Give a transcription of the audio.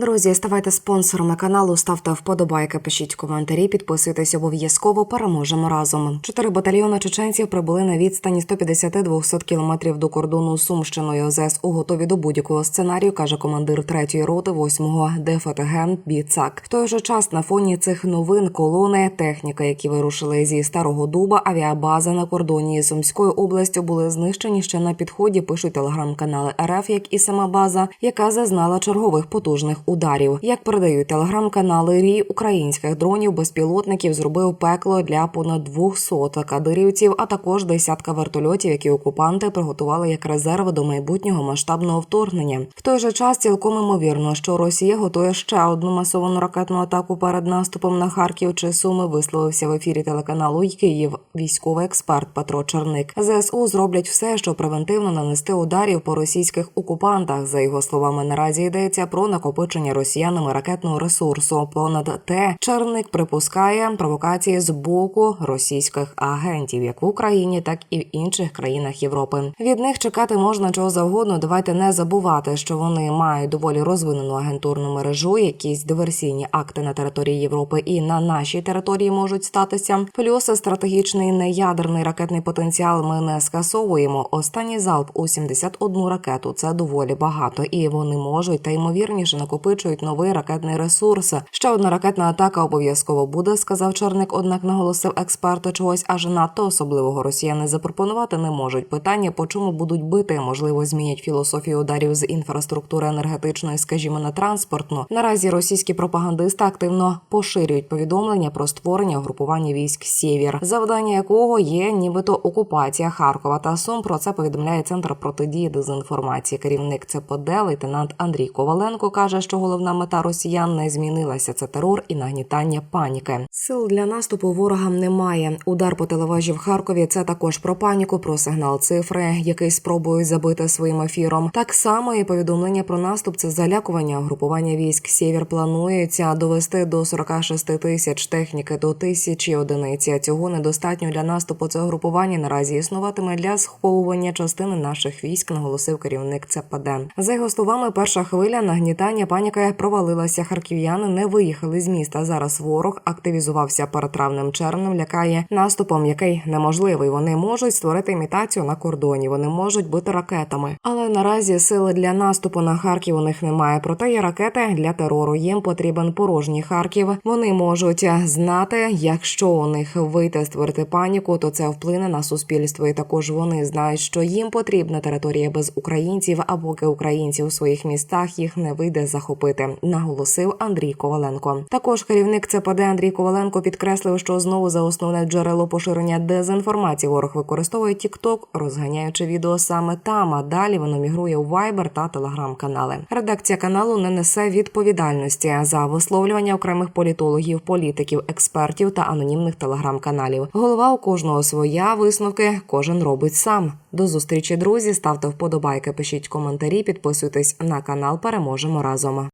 Друзі, ставайте спонсорами каналу, ставте вподобайки, пишіть коментарі, підписуйтесь обов'язково. Переможемо разом. Чотири батальйони чеченців прибули на відстані 150-200 кілометрів до кордону з Сумщиною. ЗСУ готові до будь-якого сценарію, каже командир третьої роти 8-го ДФТГ Біцак. В той же час на фоні цих новин колони, техніка, які вирушили зі старого дуба, авіабаза на кордоні з Сумською областю були знищені ще на підході. Пишуть телеграм-канали РФ, як і сама база, яка зазнала чергових потужних ударів. Як передають телеграм-канали Рій українських дронів безпілотників зробив пекло для понад 200 кадирівців, а також десятка вертольотів, які окупанти приготували як резерв до майбутнього масштабного вторгнення. В той же час цілком імовірно, що Росія готує ще одну масовану ракетну атаку перед наступом на Харків чи Суми. Висловився в ефірі телеканалу Київ військовий експерт Петро Черник. ЗСУ зроблять все, щоб превентивно нанести ударів по російських окупантах. За його словами, наразі йдеться про накопичення росіянами ракетного ресурсу. Понад те, Черник припускає провокації з боку російських агентів, як в Україні, так і в інших країнах Європи. Від них чекати можна чого завгодно. Давайте не забувати, що вони мають доволі розвинену агентурну мережу, якісь диверсійні акти на території Європи і на нашій території можуть статися. Плюс стратегічний неядерний ракетний потенціал ми не скасовуємо. Останній залп у 71 ракету це доволі багато, і вони можуть та ймовірніше накопичують новий ракетний ресурс. Ще одна ракетна атака обов'язково буде, сказав Черник. Однак наголосив експерти чогось аж надто особливого росіяни запропонувати не можуть. Питання по чому будуть бити, можливо, змінять філософію ударів з інфраструктури енергетичної, скажімо, на транспортну. Наразі російські пропагандисти активно поширюють повідомлення про створення угрупування військ Сєвєр, завдання якого є нібито окупація Харкова та Сум. Про це повідомляє центр протидії дезінформації. Керівник ЦПД лейтенант Андрій Коваленко каже, що головна мета росіян не змінилася. Це терор і нагнітання паніки. Сил для наступу ворогам немає. Удар по телевежі в Харкові. Це також про паніку, про сигнал цифри, який спробують забити своїм ефіром. Так само і повідомлення про наступ. Це залякування. Групування військ Сєвєр планується довести до 46 тисяч техніки до тисячі одиниць. Цього недостатньо для наступу. Це групування наразі існуватиме для сховування частини наших військ. Наголосив керівник ЦПД. За його словами, перша хвиля нагнітання паніки провалилася. Харків'яни не виїхали з міста. Зараз ворог активізувався перед травним. Лякає наступом, який неможливий. Вони можуть створити імітацію на кордоні. Вони можуть бити ракетами. Але наразі сили для наступу на Харків у них немає. Проте є ракети для терору. Їм потрібен порожній Харків. Вони можуть знати, якщо у них вийти створити паніку, то це вплине на суспільство. І також вони знають, що їм потрібна територія без українців. А поки українці у своїх містах їх не вийде захопити, наголосив Андрій Коваленко. Також керівник ЦПД Андрій Коваленко підкреслив, що знову за основне джерело поширення дезінформації ворог використовує TikTok, розганяючи відео саме там. А далі воно мігрує у Viber та телеграм-канали. Редакція каналу не несе відповідальності за висловлювання окремих політологів, політиків, експертів та анонімних телеграм-каналів. Голова у кожного своя висновки кожен робить сам. До зустрічі, друзі. Ставте вподобайки, пишіть коментарі, підписуйтесь на канал. Переможемо разом.